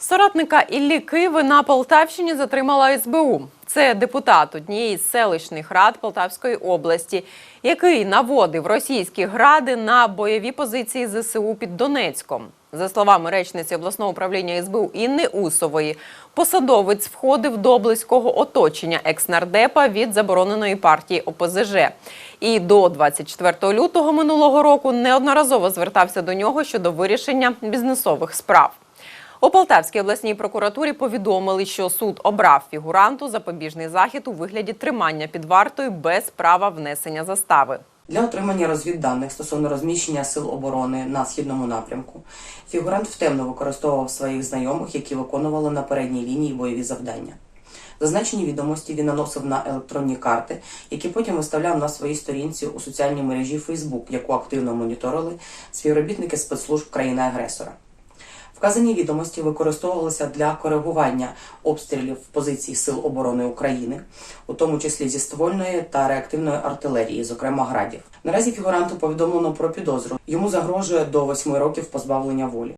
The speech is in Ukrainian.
Соратника Іллі Киви на Полтавщині затримала СБУ. Це депутат однієї з селищних рад Полтавської області, який наводив російські гради на бойові позиції ЗСУ під Донецьком. За словами речниці обласного управління СБУ Інни Усової, посадовець входив до близького оточення екс-нардепа від забороненої партії ОПЗЖ. І до 24 лютого минулого року неодноразово звертався до нього щодо вирішення бізнесових справ. У Полтавській обласній прокуратурі повідомили, що суд обрав фігуранту запобіжний захід у вигляді тримання під вартою без права внесення застави. Для отримання розвідданих стосовно розміщення сил оборони на східному напрямку фігурант втемно використовував своїх знайомих, які виконували на передній лінії бойові завдання. Зазначені відомості він наносив на електронні карти, які потім виставляв на своїй сторінці у соціальній мережі Facebook, яку активно моніторили співробітники спецслужб країни-агресора. Вказані відомості використовувалися для коригування обстрілів позицій Сил оборони України, у тому числі зі ствольної та реактивної артилерії, зокрема градів. Наразі фігуранту повідомлено про підозру. Йому загрожує до 8 років позбавлення волі.